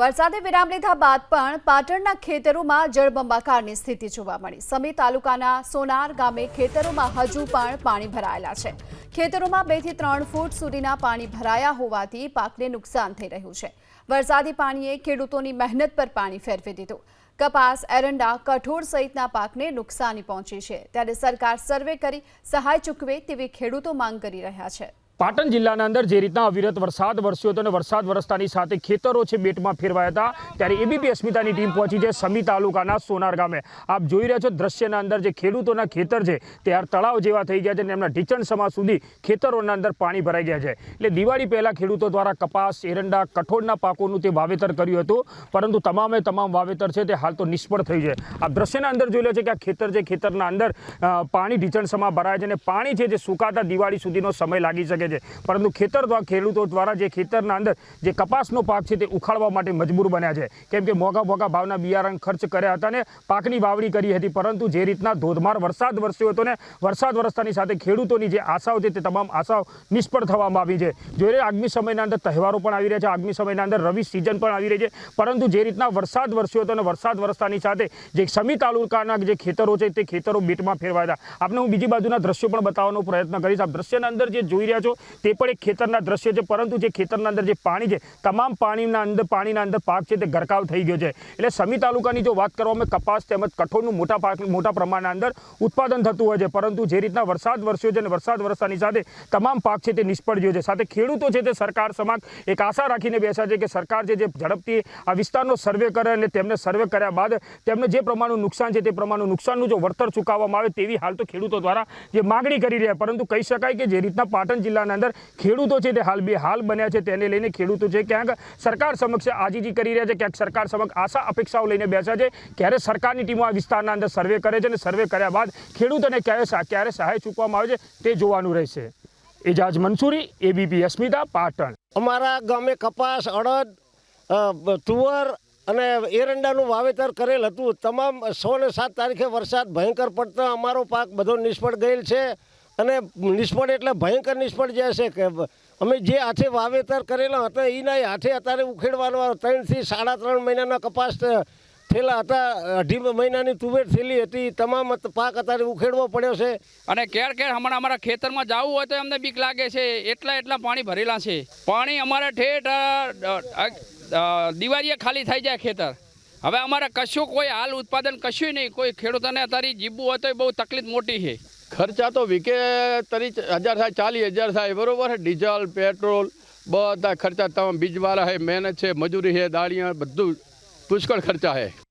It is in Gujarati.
વરસાદે વિરામ લીધા બાદ પણ પાટણના ખેતરોમાં જળબંબાકારની સ્થિતિ જોવા મળી. સમી તાલુકાના સોનાર ગામે ખેતરોમાં હજુ પણ પાણી ભરાયેલા છે. ખેતરોમાં બેથી ત્રણ ફૂટ સુધીના પાણી ભરાયા હોવાથી પાકને નુકસાન થઈ રહ્યું છે. વરસાદી પાણીએ ખેડૂતોની મહેનત પર પાણી ફેરવી દીધું. કપાસ, એરંડા, કઠોળ સહિતના પાકને નુકસાની પહોંચી છે. ત્યારે સરકાર સર્વે કરી સહાય ચૂકવે તેવી ખેડૂતો માંગ કરી રહ્યા છે. પાટણ જિલ્લાના અંદર જે રીતના અવિરત વરસાદ, વરસ્યો હતો અને વરસાદ વરસતાની સાથે ખેતરો છે બેટમાં ફેરવાયા હતા, ત્યારે એબીપી અસ્મિતાની ટીમ પહોંચી છે સમી તાલુકાના સોનાર ગામે. આપ જોઈ રહ્યા છો દ્રશ્યના અંદર જે ખેડૂતોના ખેતર છે તે હાલ તળાવ જેવા થઈ ગયા છે અને એમના ઢીચણ સમા સુધી ખેતરોના અંદર પાણી ભરાઈ ગયા છે. એટલે દિવાળી પહેલાં ખેડૂતો દ્વારા કપાસ, એરંડા, કઠોળના પાકોનું તે વાવેતર કર્યું હતું, પરંતુ તમામે તમામ વાવેતર છે તે હાલ તો નિષ્ફળ થઈ છે. આ દ્રશ્યના અંદર જોઈ લો કે આ ખેતર છે, ખેતરના અંદર પાણી ઢીચણ સમા ભરાય છે અને પાણી છે જે સુકાતા દિવાળી સુધીનો સમય લાગી શકે છે. પરંતુ ખેતર દ્વારા ખેડૂતો દ્વારા જે ખેતરના અંદર જે કપાસનો પાક છે તે ઉખાડવા માટે મજબૂર બન્યા છે. કેમ કે મોંઘા મોંઘા ભાવના બિયારણ ખર્ચ કર્યા હતા ને પાકની વાવણી કરી હતી. પરંતુ જે રીતના ધોધમાર વરસાદ વરસ્યો હતો ને વરસાદ વરસતાની સાથે ખેડૂતોની જે આશાઓ છે તે તમામ આશાઓ નિષ્ફળ થવામાં આવી છે. જોઈએ આગામી સમયના અંદર તહેવારો પણ આવી રહ્યા છે. આગામી સમયના અંદર રવિ સિઝન પણ આવી રહી છે. પરંતુ જે રીતના વરસાદ વરસ્યો હતો અને વરસાદ વરસતાની સાથે જે સમી તાલુકાના જે ખેતરો છે તે ખેતરો બેટમાં ફેરવાયા હતા. આપણે હું બીજી બાજુના દ્રશ્યો પણ બતાવવાનો પ્રયત્ન કરીશ. આ દ્રશ્યના અંદર જે જોઈ રહ્યા છો તે પણ એક ખેતરના દ્રશ્ય છે. પરંતુ જે ખેતરના અંદર જે પાણી છે, તમામ પાણીના અંદર પાણીના અંદર પાક છે તે ગરકાવ થઈ ગયો છે. એટલે સમી તાલુકાની જો વાત કરવામાં કપાસ તેમજ કઠોળનું મોટા પાક, મોટા પ્રમાણના અંદર ઉત્પાદન થતું હોય છે. પરંતુ જે રીતના વરસાદ વરસ્યો છે અને વરસાદ વરસતાની સાથે તમામ પાક છે તે નિષ્ફળ ગયો છે. સાથે ખેડૂતો છે તે સરકાર સમક્ષ એક આશા રાખીને બેસ્યા છે કે સરકાર છે જે ઝડપથી આ વિસ્તારનો સર્વે કરે અને તેમને સર્વે કર્યા બાદ તેમને જે પ્રમાણનું નુકસાન છે તે પ્રમાણનું નુકસાનનું જો વળતર ચૂકવવામાં આવે તેવી હાલ તો ખેડૂતો દ્વારા જે માગણી કરી રહ્યા પરંતુ કહી શકાય કે જે રીતના પાટણ જિલ્લાના અંદર ખેડૂતો છે તે હાલ બે હાલ બન્યા છે તેને લઈને ખેડૂતો છે ક્યાંક સરકાર સમક્ષ આજીજી કરી રહ્યા છે, ક્યાંક સરકાર સમક્ષ આશા અપેક્ષાઓ લઈને બેસ્યા છે. ક્યારે સરકારની ટીમો આ વિસ્તારના અંદર સર્વે કરે છે અને સર્વે કર્યા બાદ ખેડૂતોને ક્યારે ક્યારે સહાય ચૂકવામાં આવે છે તે જોવાનું રહેશે. એજાજ મંસૂરી એબીપી અસ્મિતા, પાટણ. અમારા ગામે કપાસ, અડદ તુવર અને એરંડાનું વાવેતર કરેલ હતું. તમામ સો ને સાત તારીખે વરસાદ ભયંકર પડતા અમારો પાક બધો નિષ્ફળ ગયેલ છે. અને નિષ્ફળ એટલે ભયંકર નિષ્ફળ જશે કે અમે જે હાથે વાવેતર કરેલા હતા એના હાથે અત્યારે ઉખેડવાનો ત્રણથી સાડા ત્રણ મહિનાના કપાસ થયેલા હતા, અઢી મહિનાની તુવેર થયેલી હતી તમામ પાક અત્યારે ઉખેડવો પડ્યો છે. અને કેર કેર હમણાં અમારા ખેતરમાં જવું હોય તો અમને બીક લાગે છે, એટલા એટલા પાણી ભરેલા છે. પાણી અમારે ઠેઠ દિવાળીએ ખાલી થઈ જાય ખેતર. હવે અમારે કશું કોઈ હાલ ઉત્પાદન કશું નહીં, કોઈ ખેડૂતોને અત્યારે જીવવું હોય તો બહુ તકલીફ મોટી છે. ખર્ચા તો વીકે તરી હજાર થાય, ચાલીસ હજાર થાય, બરાબર ડીઝલ, પેટ્રોલ, બધા ખર્ચા તમામ બીજવાળા છે, મહેનત છે, મજૂરી છે, દાળિયા, બધું પુષ્કળ ખર્ચા છે.